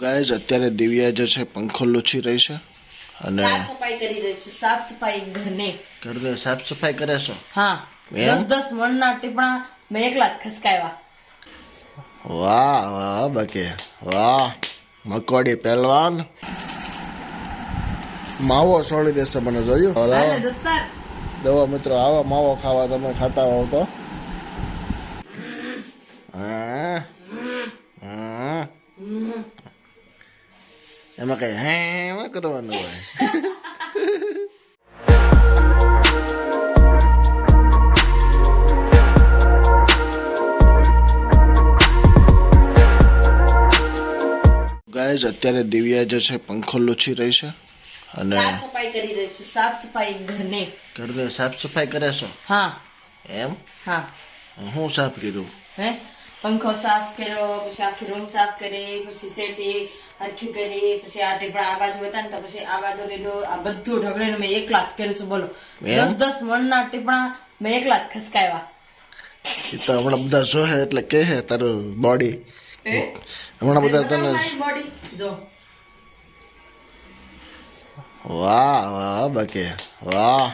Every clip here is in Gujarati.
ગાઈઝ અત્યારે દિવ્યા જે છે પંખો લૂછી રહી છે અને સાફ સફાઈ કરી રહી છે. સાફ સફાઈ ઘરને. ઘર સાફ સફાઈ કરે છે? હા? દસ દસ મણના ટીપણા મેં એકલા જ ખસકાવ્યા વાહ વાહ બાકી. વાહ. મકોડી પહેલવાન. માવો છોડી દેશે મને જોયું. દવા મિત્રો આવો માવો ખાવા તમે ખાતા હોવ તો. હા. હા. એમાં કઈ હે એમાં કરવાનું હોય ગાઈઝ અત્યારે દિવ્યા જે છે પંખો લૂછી રહી છે. અને સાફ સફાઈ કરી રહી છે. સાફ સફાઈ ઘરને. ઘર સાફ સફાઈ કરે છે? હા. એમ? હા. હું સાફ કર્યું? હે? પંખો સાફ કર્યો પછી આખી રૂમ સાફ કરી પછી શેટી હરખી કરી પછી આ ટીપણા આ બાજુ હતા ને તો પછી આ બાજુ લીધું. આ બધું ઢગલીને મેં એકલા જ કર્યું છું બોલો. દસ દસ મણના ટીપણા મેં એકલા જ ખસકાવ્યા. એ તો હમણાં બધા જોહે એટલે કે હે તારું બોડી હમણાં બધા તને બોડી જો. વાહ વાહ બકે. વાહ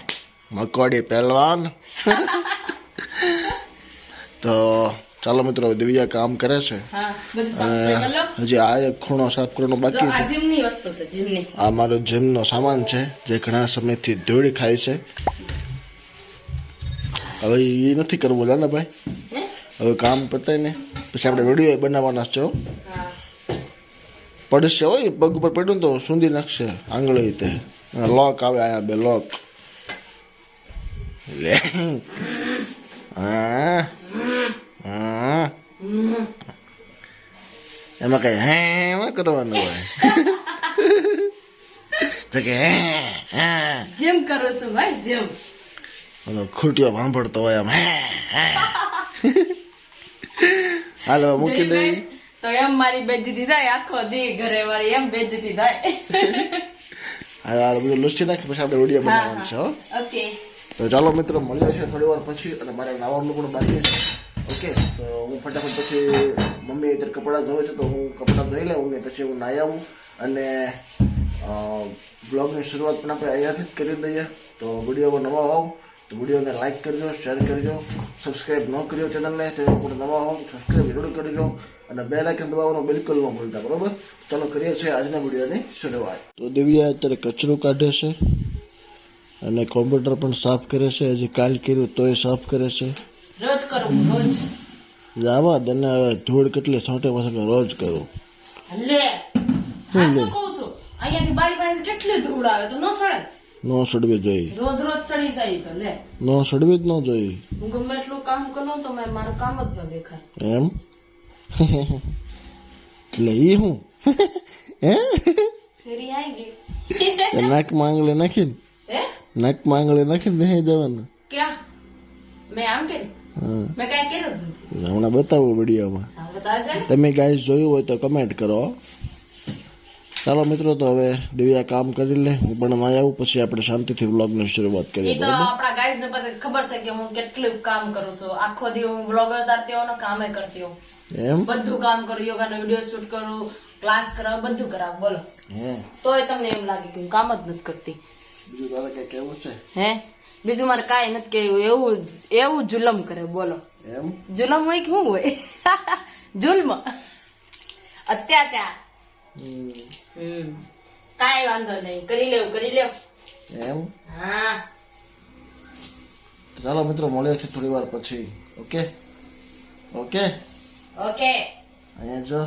મકોડી પહેલવાન. તો ચાલો મિત્રો હવે દિવ્યા કામ કરે છે. હજી આ એક ખૂણો સાફ કરવાનો બાકી છે. આ મારો જીમનો સામાન છે જે ઘણા સમયથી ધૂળ ખાય છે. હવે એ નથી કરવું ને ભાઈ. હવે કામ પતાય ને પછી આપણે વીડિયો બનાવવાના છે પડશે હોય પગ ઉપર પડ્યું તો સૂંધી નાખશે આંગળી રીતે. લોક આવે અહીંયા બે લોક હા. એમાં કઈ હે એમાં કરવાનું હોય. તો કે હે હા. કરો છો ભાઈ જેમ. ઓલો ખૂટ્યો સાંભળતો હોય એમ હે હાલો મૂકી દઈ. તો એમ મારી બેજતી થાય આખો દી ઘરે વાળી એમ બેજતી થાય. બધું લુસ્ટી નાખી પછી આપણે ઓડિયો બનાવવાનું છે ઓકે તો ચાલો મિત્રો મળીએ છે થોડી વાર પછી અને મારે નાવાનું પણ બાકી છે. ઓકે, તો હું ફટાફટ પછી મમ્મી અત્યારે કપડાં ધોવે છે તો હું કપડાં ધોઈ લઉં ને પછી હું નાહી આવું અને બ્લોગની શરૂઆત પણ આપણે અહીંયાથી જ કરી દઈએ. તો વિડીયોમાં નવા હોવ તો વિડીયોને લાઇક કરજો, શેર કરજો સબસ્ક્રાઈબ ન કર્યો ચેનલને તો પણ નવા હોવ સબસ્ક્રાઈબ જરૂર કરજો અને બે લાઇકન દબાવવાનું બિલકુલ ન ભૂલતા, બરોબર? ચાલો, કરીએ છીએ આજના વિડીયોની શરૂઆત. તો દિવ્યા અત્યારે કચરો કાઢે છે અને કોમ્પ્યુટર પણ સાફ કરે છે, હજી કાલ કર્યું તોય સાફ કરે છે. રોજ કરું રોજ. જાવા દને હવે ધૂળ કેટલી છોટે પાસે રોજ કરું. લે હા શું કહું છું? અહીંયાથી બારી બારી કેટલી ધૂળ આવે તો ન સડે? નો સડવી જોઈ રોજ રોજ ચડી જાય તો લે. ન સડવી જ ન જોઈ હું ગમે એટલું કામ કરું તો મેં મારું કામ જ ન દેખાય. એમ? એટલે ઈ હું? હે? ફેરી આવી ગઈ. નાક માંગલે નાખીને? હે? નાકમાં આંગળી નાખીને બેહી જવાનું? ક્યાં? મેં આમ હા મેં કાંઈ કર્યું હમણાં બતાવું વિડીયોમાં. ને? તમે ગાઈસ જોયું હોય તો કમેન્ટ કરો. ચાલો મિત્રો તો હવે દિવ્યા કામ કરી લે. હું પણ માં આવું પછી આપણે શાંતિથી વ્લોગની શરૂઆત કરીએ તો આપણા ગાઈસ ને પાસે ખબર છે કે હું કેટલું કામ કરું છું. આખો દિવસ હું વ્લોગ ઉતારતી હોઉં ને કામે કરતી હોઉં. એમ? બધું કામ કરું યોગાનો વીડિયો શૂટ કરું ક્લાસ કરાવ બધું કરાવ બોલો. હે. તોય તમને એમ લાગે કે હું કામ જ નથી કરતી. બીજું તારે કઈ કેવું છે? હે? બીજું મારે કાંઈ નથી કે એવું એવું જુલમ કરે બોલો. એમ? જુલમ હોય કે શું હોય? જુલ્મ. અત્યાચાર કાંઈ વાંધો નહીં. કરી લેવું કરી લેવું. એમ? હા. ચાલો મિત્રો મળ્યો છે થોડી વાર પછી. ઓકે? ઓકે? ઓકે. અહીંયા જો.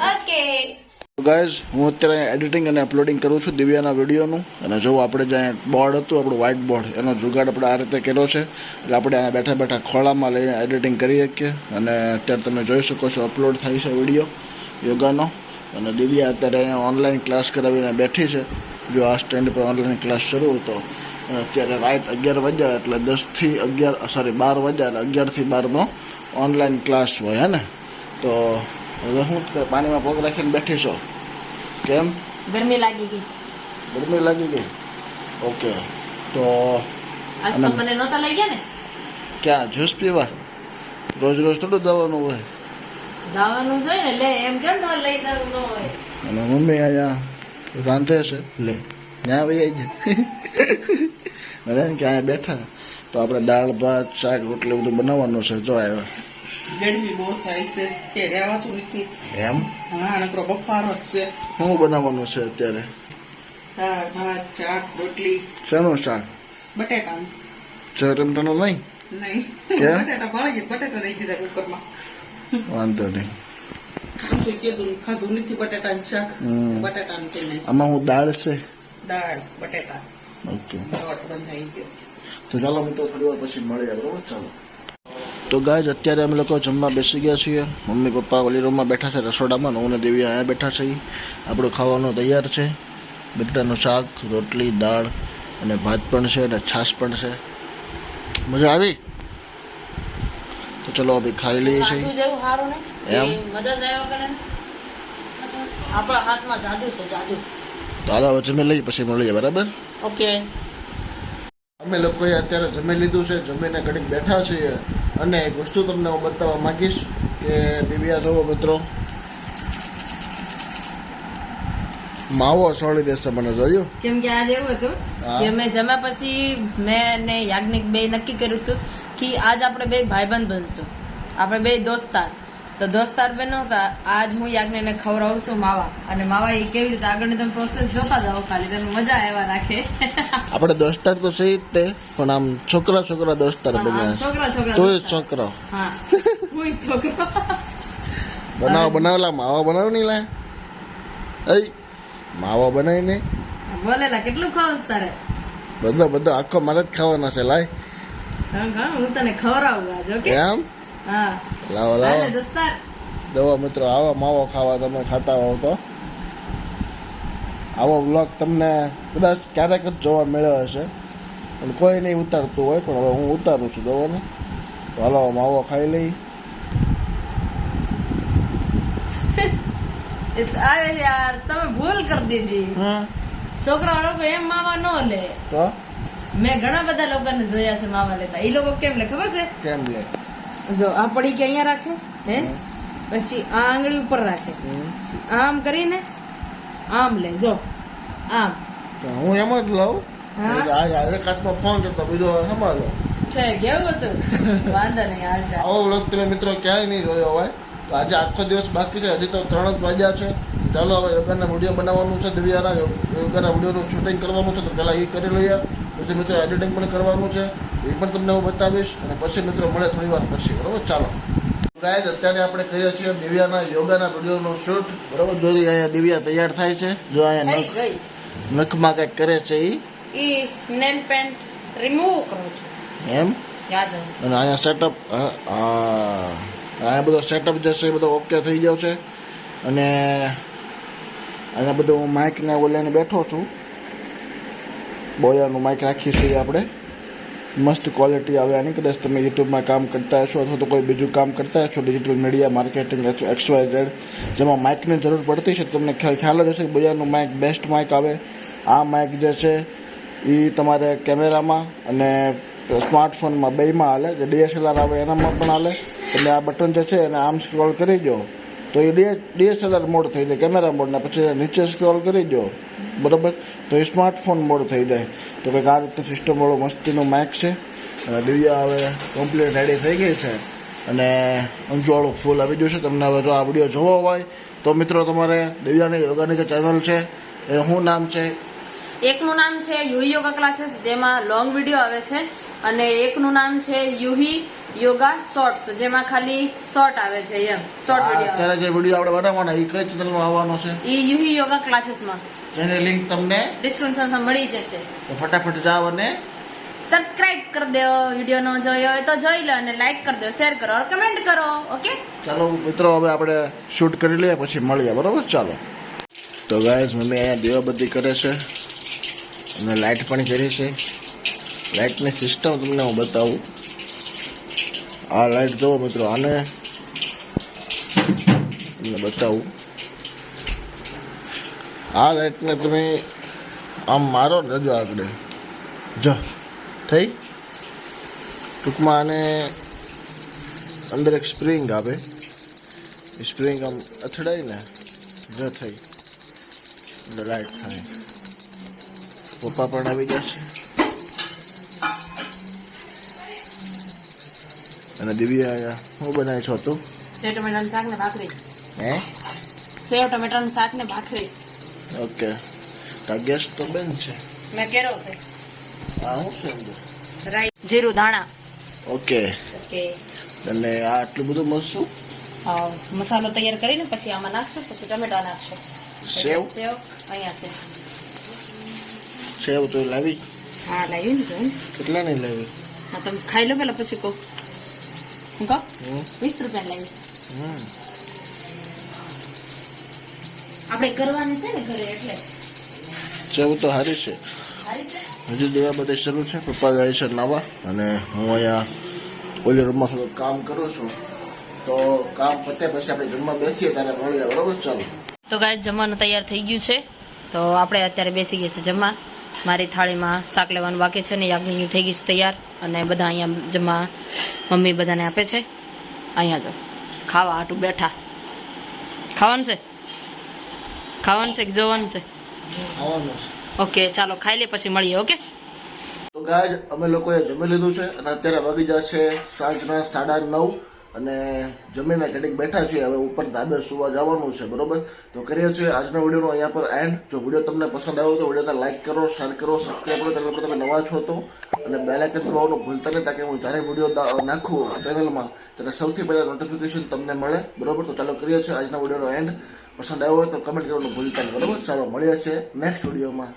ઓકે. ગાઈઝ હું અત્યારે એડિટિંગ અને અપલોડિંગ કરું છું દિવ્યાના વિડીયોનું. અને જો આપણે જ્યાં બોર્ડ હતું, આપણું વ્હાઇટ બોર્ડ એનો જુગાડ આપણે આ રીતે કર્યો છે. એટલે આપણે અહીંયા બેઠા બેઠા ખોળામાં લઈને એડિટિંગ કરી શકીએ. અને અત્યારે તમે જોઈ શકો છો અપલોડ થાય છે વીડિયો, યોગાનો. અને દિવ્યા અત્યારે અહીંયા ઓનલાઈન ક્લાસ કરાવીને બેઠી છે. જો આ સ્ટેન્ડ પર ઓનલાઈન ક્લાસ શરૂ હતો. અને અત્યારે રાઈટ અગિયાર વાગ્યા, એટલે દસથી અગિયાર સોરી બાર વાગ્યા, એટલે અગિયારથી બારનો ઓનલાઈન ક્લાસ હોય, હે ને? તો હવે હું પાણીમાં પગ રાખીને બેઠી છો. કેમ? ગરમી લાગી ગઈ. ગરમી લાગી ગઈ? ઓકે. તો મને નહોતા લઈ ગયા ને? ક્યાં? જ્યુસ પીવા? રોજ રોજ થોડું દવાનું હોય. જવાનું છે ને લે એમ કેમ તમારે લઈ જવું ન હોય? અને મમ્મી અહીંયા રાંધે છે. લે ત્યાં આવી જાય કે અહીંયા બેઠા. તો આપણે દાળ ભાત શાક રોટલી બધું બનાવવાનું છે. જો આવ્યા. ગરમી બહુ થાય છે. કે રહેવાતું નથી એમ? હા નકરો બફારો જ છે. શું બનાવવાનું છે અત્યારે? દાળ ભાત શાક રોટલી. શેનું શાક? બટેટાનું. ચરમટાનું નહીં? નહીં. બટેટા ગયા બટેટા રહી દીધા કુકરમાં. વાંધો નહીં. ખાધું નથી બટેટા શાક. બટેટા નહીં? આમાં હું દાળ છે? દાળ બટેટા. ઓકે. તો ચાલો મિત્રો થોડી વાર પછી મળીએ બરોબર? ચાલો. તો ગાય અત્યારે અમે લોકો જમવા બેસી ગયા છીએ. મમ્મી પપ્પા ઓલી રૂમમાં બેઠા છે રસોડામાં. નવને દેવી અહીંયા બેઠા છે આપણું ખાવાનું તૈયાર છે. બટાટાનું શાક રોટલી દાળ અને ભાત પણ છે અને છાશ પણ છે. મજા આવી? તો ચલો અભી ખાઈ લઈએ છીએ. એમ? આપણા હાથમાં જાદુ છે જાદુ. તો આલા જમી લઈએ પછી મળીએ બરાબર? ઓકે અમે લોકોએ અત્યારે જમી લીધું છે જમીને ઘડીક બેઠા છીએ. અને એક વસ્તુ તમને હું બતાવવા માંગીશ કે દિવ્યા જોવો મિત્રો. માવો સોળી દેશે મને જોયું? કેમ કે આજે એવું હતું કે મેં જમ્યા પછી મેં અને યાજ્ઞિક બે નક્કી કર્યું હતું કે આજ આપણે બે ભાઈબંધ બનશું. આપણે બે દોસ્તાર. તો દોસ્તાર બહેનો આજ હું યાજ્ઞને ખવડાવું છું માવા. અને માવા એ કેવી રીતે આગળની તમે પ્રોસેસ જોતા જાઓ ખાલી તમે મજા આવ્યા રાખે. આપણે દોસ્તાર તો છે તે પણ આમ છોકરા છોકરા દોસ્તાર બન્યા. છોકરા છોકરા તો છોકરો. હા. હું છોકરો. બનાવ બનાવેલા માવા બનાવ નહીં લા એ માવા બનાવી નહીં બોલેલા કેટલું ખાવસ તારે? બધો બધો આખો મારે જ ખાવાના છે લાય. હું તને ખવડાવું આજ ઓકે? એમ? હા. લાવો લાવો. દવા મિત્રો આવો માવો ખાવા તમે ખાતા હોવ તો. આવો બ્લોગ તમને કદાચ ક્યારેક જ જોવા મળ્યો હશે. પણ કોઈ નહીં ઉતારતું હોય પણ હવે હું ઉતારું છું જોવો ને તો હાલો માવો ખાઈ લઈ. અરે યાર તમે ભૂલ કરી દીધી. છોકરા લોકો એમ માવા ન લે. તો? મેં ઘણા બધા લોકોને જોયા છે માવા લેતા. એ લોકો કેમ લે ખબર છે? કેમ લે? જો આ પડી કે અહીંયા રાખે? હે? પછી આ આંગળી ઉપર રાખે. આમ કરીને આમ લે જો આમ. હું એમ જ લઉં. આજે કાચમાં ફોન કરતો બીજો સંભાળો આવો વ્લોગ તમે મિત્રો ક્યાંય નહીં જોયો હોય. તો આજે આખો દિવસ બાકી છે. હજી તો ત્રણ જ વાગ્યા છે. ચાલો હવે યોગાના વીડિયો બનાવવાનું છે. દિવ્યાના યોગાના વિડીયોનું શૂટિંગ કરવાનું છે. તો પહેલાં એ કરી લઈએ. પછી મિત્રો એડિટિંગ પણ કરવાનું છે. એ પણ તમને હું બતાવીશ અને પછી મિત્રો મળે થોડી વાર પછી બરાબર? ચાલો. ગાય અત્યારે આપણે કરીએ છીએ દિવ્યાના યોગાના વિડીયોનો શૂટ. બરાબર? જો અહીંયા દિવ્યા તૈયાર થાય છે જો અહીંયા નખ નખમાં કંઈક કરે છે એ નેલ પેન્ટ રિમૂવ કરું છું. એમ? અને અહીંયા સેટઅપ અહીંયા બધો સેટઅપ જે છે એ બધો ઓકે થઈ ગયો છે. અને અહીંયા બધું હું માઇકને ઓલાઈને બેઠો છું. બોયાનું માઇક રાખીએ છીએ આપણે. મસ્ત ક્વોલિટી આવે આની. કદાચ તમે યુટ્યુબમાં કામ કરતા હશો અથવા તો કોઈ બીજું કામ કરતા હશો ડિજિટલ મીડિયા માર્કેટિંગ અથવા એક્સ વાય ઝેડ જેમાં માઇકની જરૂર પડતી છે. તમને ખ્યાલ ખ્યાલ જ હશે કે બજારનું માઇક બેસ્ટ માઇક આવે. આ માઇક જે છે એ તમારે કેમેરામાં અને સ્માર્ટફોનમાં બેમાં હાલે, જે ડીએસએલઆર આવે એનામાં પણ હાલે. એટલે આ બટન જે છે એને આમ સ્ક્રોલ કરી દો. તો એ ડીએસએલઆર મોડ થઈ જાય, કેમેરા મોડના. પછી નીચે સ્ક્રોલ કરી દો. બરાબર? તો એ સ્માર્ટફોન મોડ થઈ જાય. તો કંઈક આ રીતનું સિસ્ટમ વાળો મસ્તીનું માઇક છે. અને દિવ્યા હવે કમ્પ્લીટ રેડી થઈ ગઈ છે. અને અંજવાળું ફૂલ આવી ગયું છે. તમને હવે જો આ વીડિયો જોવો હોય, તો મિત્રો તમારે દિવ્યાની યોગાની જે ચેનલ છે, એ શું નામ છે એકનું નામ છે યુહી યોગા ક્લાસીસ જેમાં લોંગ વીડિયો આવે છે. અને એકનું નામ છે યુહી યોગા શોર્ટ્સ જેમાં ખાલી શોર્ટ આવે છે એમ શોર્ટ વીડિયો અત્યારે જે વીડિયો આપણે બનાવવાનો એ કઈ ચેનલમાં આવવાનો છે? એ યુહી યોગા ક્લાસીસમાં. જેની લિંક તમને ડિસ્ક્રિપ્શનમાં મળી જશે. તો ફટાફટ જાઓ અને સબસ્ક્રાઇબ કરી દો વીડિયો નો જોયો હોય તો જોઈ લો અને લાઈક કરી દો શેર કરો કમેન્ટ કરો ઓકે ચાલો મિત્રો હવે આપણે શૂટ કરી લઈએ પછી મળીએ બરોબર? ચાલો. તો ગાઈઝ મમ્મી અહીંયા દીવાબત્તી કરે છે. અને લાઇટ પણ કરી છે. લાઇટની સિસ્ટમ તમને હું બતાવું. આ લાઇટ જુઓ મિત્રો, આને તમને બતાવું. આ લાઇટને તમે આમ મારો ને રજો આગળ. જ, થઈ? ટૂંકમાં આને અંદર એક સ્પ્રિંગ આવે સ્પ્રિંગ આમ અથડાઈને ન થઈ. એટલે લાઈટ થાય. પપ્પા પણ આવી ગયા છે. અને દિવ્યા હું બનાવે છો તું? સેવ ટમેટાનું શાક ને ભાખરી. હે? સેવ ટમેટાનું શાક ને ભાખરી. ઓકે. તા ગેસ તો બેન છે. મેં કેરો છે. આ હું છે રાઈ. જીરું ધાણા. ઓકે. ઓકે. એટલે આ આટલું બધું મળશું? મસાલો તૈયાર કરીને પછી આમાં નાખશું પછી ટમેટા નાખશું. સેવ? સેવ અહીંયા છે સેવ તો લાવી? હા લાવી ને કેટલા નહીં લાવી? હા તમે ખાઈ લો પેલા પછી કહો. હું કહો? વીસ રૂપિયા લાવી. આપણે કરવાની છે ને ઘરે એટલે. સેવ તો સારી છે. હજુ દેવા બધે શરૂ છે પપ્પા જાય છે નાવા અને હું અહીંયા ઓલી રૂમમાં થોડું કામ કરું છું. તો કામ પતે પછી આપણે જમવા બેસીએ ત્યારે મળીએ બરોબર? ચાલો. તો ગાય જમવાનું તૈયાર થઈ ગયું છે. તો આપણે અત્યારે બેસી ગયા છે જમવા. મારી થાળીમાં શાક લેવાનું બાકી છે ને યાજ્ઞની થઈ ગઈ છે તૈયાર અને બધા અહીંયા જમવા મમ્મી બધાને આપે છે. અહીંયા જો ખાવા આટું બેઠા. ખાવાનું છે? ખાવાનું છે કે જોવાનું છે? છે. ઓકે ચાલો ખાઈ લે પછી મળીએ ઓકે? તો ગાય અમે લોકોએ જમી લીધું છે અને અત્યારે વાગી જશે સાંજના સાડા નવ. અને જમીને ઘડીક બેઠા છીએ હવે ઉપર ધાબે સુવા જવાનું છે, બરોબર? તો કરીએ છીએ આજના વિડીયોનો અહીંયા પર એન્ડ જો વીડિયો તમને પસંદ આવ્યો તો વિડીયોને લાઇક કરો શેર કરો સબસ્ક્રાઈબ કરો ચેનલ પર તમે નવા છો તો. અને બેલ આઇકન દબાવવાનું ભૂલતા નહીં, તાકે હું જ્યારે વીડિયો નાખું ચેનલમાં ત્યારે સૌથી પહેલાં નોટિફિકેશન તમને મળે, બરોબર? તો ચાલો કરીએ છીએ આજના વિડીયોનો એન્ડ પસંદ આવ્યો હોય તો કમેન્ટ કરવાનું ભૂલતા નહીં, બરોબર? ચાલો મળીએ છીએ નેક્સ્ટ વિડીયોમાં.